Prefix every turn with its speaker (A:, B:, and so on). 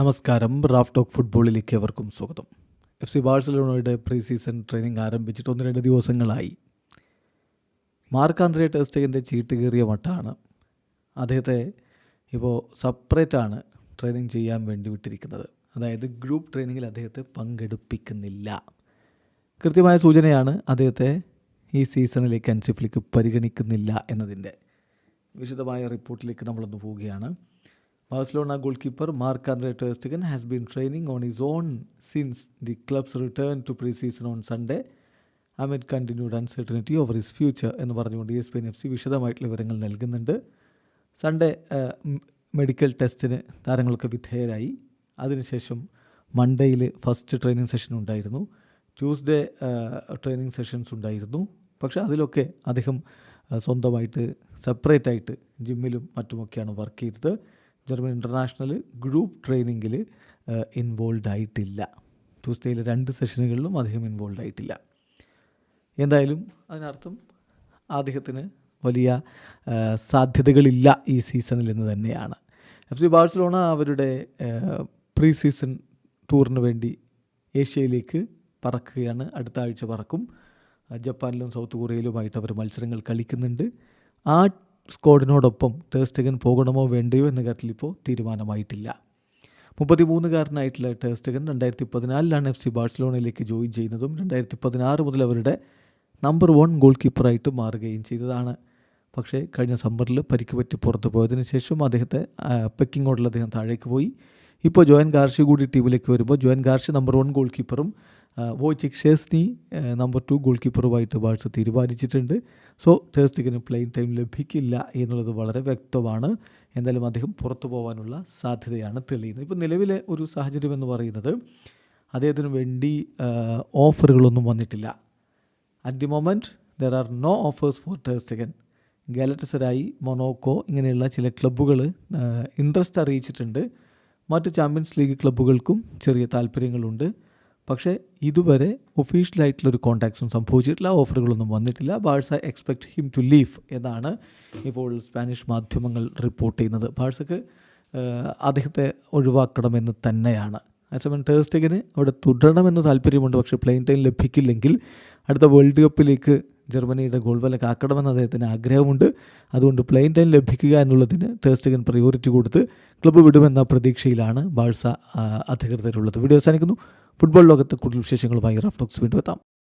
A: നമസ്കാരം. Raf talk ഫുട്ബോളിലേക്ക് എവർക്കും സ്വാഗതം. എഫ് സി ബാഴ്സലോണയുടെ പ്രീ സീസൺ ട്രെയിനിങ് ആരംഭിച്ചിട്ട് ഒന്ന് രണ്ട് ദിവസങ്ങളായി. മാർക്കാന്ത്രേ ടെസ്റ്റേഗിന്റെ ചീട്ട് കീറിയ മട്ടാണ് അദ്ദേഹത്തെ ഇപ്പോൾ സപ്പറേറ്റാണ് ട്രെയിനിങ് ചെയ്യാൻ വേണ്ടി വിട്ടിരിക്കുന്നത്. അതായത് ഗ്രൂപ്പ് ട്രെയിനിങ്ങിൽ അദ്ദേഹത്തെ പങ്കെടുപ്പിക്കുന്നില്ല. കൃത്യമായ സൂചനയാണ് അദ്ദേഹത്തെ ഈ സീസണിലേക്ക് അൻസിഫിലേക്ക് പരിഗണിക്കുന്നില്ല എന്നതിന്റെ വിശദമായ റിപ്പോർട്ടിലേക്ക് നമ്മളൊന്ന് പോവുകയാണ്. Goalkeeper Marc Andre ter Stegen has been training on his own since the club's return to preseason on Sunday amid continued uncertainty over his future എന്ന് പറഞ്ഞുകൊണ്ട് S P N F C വിശദമായിട്ടുള്ള വിവരങ്ങൾ നൽകുന്നുണ്ട്. സൺഡേ മെഡിക്കൽ ടെസ്റ്റിന് താരങ്ങൾക്ക് വിധേയരായി. അതിനുശേഷം മൺഡേയിൽ ഫസ്റ്റ് ട്രെയിനിങ് സെഷൻ ഉണ്ടായിരുന്നു. ട്യൂസ്ഡേ ട്രെയിനിങ് സെഷൻസ് ഉണ്ടായിരുന്നു. പക്ഷേ അതിലൊക്കെ അദ്ദേഹം സ്വന്തമായിട്ട് സെപ്പറേറ്റ് ആയിട്ട് ജിമ്മിലും മറ്റുമൊക്കെയാണ് വർക്ക് ചെയ്തത്. ജർമ്മൻ ഇന്റർനാഷണൽ ഗ്രൂപ്പ് ട്രെയിനിങ്ങിൽ ഇൻവോൾവ് ആയിട്ടില്ല. ട്യൂസ്ഡേയിലെ രണ്ട് സെഷനുകളിലും അദ്ദേഹം ഇൻവോൾവ് ആയിട്ടില്ല. എന്തായാലും അതിനർത്ഥം അദ്ദേഹത്തിന് വലിയ സാധ്യതകളില്ല ഈ സീസണിൽ എന്ന് തന്നെയാണ്. എഫ് സി ബാഴ്സലോണ അവരുടെ പ്രീ സീസൺ ടൂറിന് വേണ്ടി ഏഷ്യയിലേക്ക് പറക്കുകയാണ്. അടുത്ത ആഴ്ച പറക്കും. ജപ്പാനിലും സൗത്ത് കൊറിയയിലുമായിട്ട് അവർ മത്സരങ്ങൾ കളിക്കുന്നുണ്ട്. ആ സ്ക്വാഡിനോടൊപ്പം ടേസ്റ്റഗൻ പോകണമോ വേണ്ടയോ എന്ന കാര്യത്തിൽ ഇപ്പോൾ തീരുമാനമായിട്ടില്ല. മുപ്പത്തിമൂന്നുകാരനായിട്ടുള്ള ടേസ്റ്റഗൻ രണ്ടായിരത്തി പതിനാലിലാണ് എഫ് സി ബാഴ്സലോണയിലേക്ക് ജോയിൻ ചെയ്യുന്നതും രണ്ടായിരത്തി പതിനാറ് മുതൽ അവരുടെ നമ്പർ വൺ ഗോൾ കീപ്പറായിട്ട് മാറുകയും ചെയ്തതാണ്. പക്ഷേ കഴിഞ്ഞ സമ്മറിൽ പരിക്ക് പറ്റി പുറത്ത് പോയതിനു ശേഷം അദ്ദേഹത്തെ ഓർഡറിൽ അദ്ദേഹം താഴേക്ക് പോയി. ഇപ്പോൾ ജോയൻ ഗാർഷി കൂടി ടീമിലേക്ക് വരുമ്പോൾ Joan Garcia number one goal കീപ്പറും Wojciech Szczesny number two goal കീപ്പറുമായിട്ട് Barca തീരുമാനിച്ചിട്ടുണ്ട്. സോ ടേസ്റ്റിക്കിന് പ്ലെയിൻ ടൈം ലഭിക്കില്ല എന്നുള്ളത് വളരെ വ്യക്തമാണ്. എന്തായാലും അദ്ദേഹം പുറത്തു പോകാനുള്ള സാധ്യതയാണ് തെളിയുന്നത്. ഇപ്പോൾ നിലവിലെ ഒരു സാഹചര്യം എന്ന് പറയുന്നത് അദ്ദേഹത്തിന് വേണ്ടി ഓഫറുകളൊന്നും വന്നിട്ടില്ല. At the moment there are no offers for ter Stegen Galatasaray Monaco ഇങ്ങനെയുള്ള ചില ക്ലബ്ബുകൾ ഇൻട്രസ്റ്റ് അറിയിച്ചിട്ടുണ്ട്. മറ്റ് ചാമ്പ്യൻസ് ലീഗ് ക്ലബ്ബുകൾക്കും ചെറിയ താല്പര്യങ്ങളുണ്ട്. പക്ഷേ ഇതുവരെ ഒഫീഷ്യലായിട്ടുള്ളൊരു കോൺടാക്ട്സും സംഭവിച്ചിട്ടില്ല. ഓഫറുകളൊന്നും വന്നിട്ടില്ല. Barca expect him to leave എന്നാണ് ഇപ്പോൾ സ്പാനിഷ് മാധ്യമങ്ങൾ റിപ്പോർട്ട് ചെയ്യുന്നത്. ബാഴ്സക്ക് അദ്ദേഹത്തെ ഒഴിവാക്കണമെന്ന് തന്നെയാണ്. അതേസമയം ടേസ്റ്റഗിന് അവിടെ തുടരണമെന്ന് താല്പര്യമുണ്ട്. പക്ഷേ പ്ലെയിൻ ടൈം ലഭിക്കില്ലെങ്കിൽ അടുത്ത വേൾഡ് കപ്പിലേക്ക് ജർമ്മനിയുടെ ഗോൾ വല കാക്കണമെന്ന് അദ്ദേഹത്തിന് ആഗ്രഹമുണ്ട്. അതുകൊണ്ട് പ്ലെയിൻ ടൈം ലഭിക്കുക എന്നുള്ളതിന് ടേസ്റ്റഗൻ പ്രയോറിറ്റി കൊടുത്ത് ക്ലബ്ബ് വിടുമെന്ന പ്രതീക്ഷയിലാണ് ബാഴ്സ അധികൃതരുള്ളത്. വീഡിയോ അവസാനിക്കുന്നു. ഫുട്ബോൾ ലോകത്ത് കൂടുതൽ വിശേഷങ്ങളുമായി റഫ് ടോക്സ് വീണ്ടും എത്താം.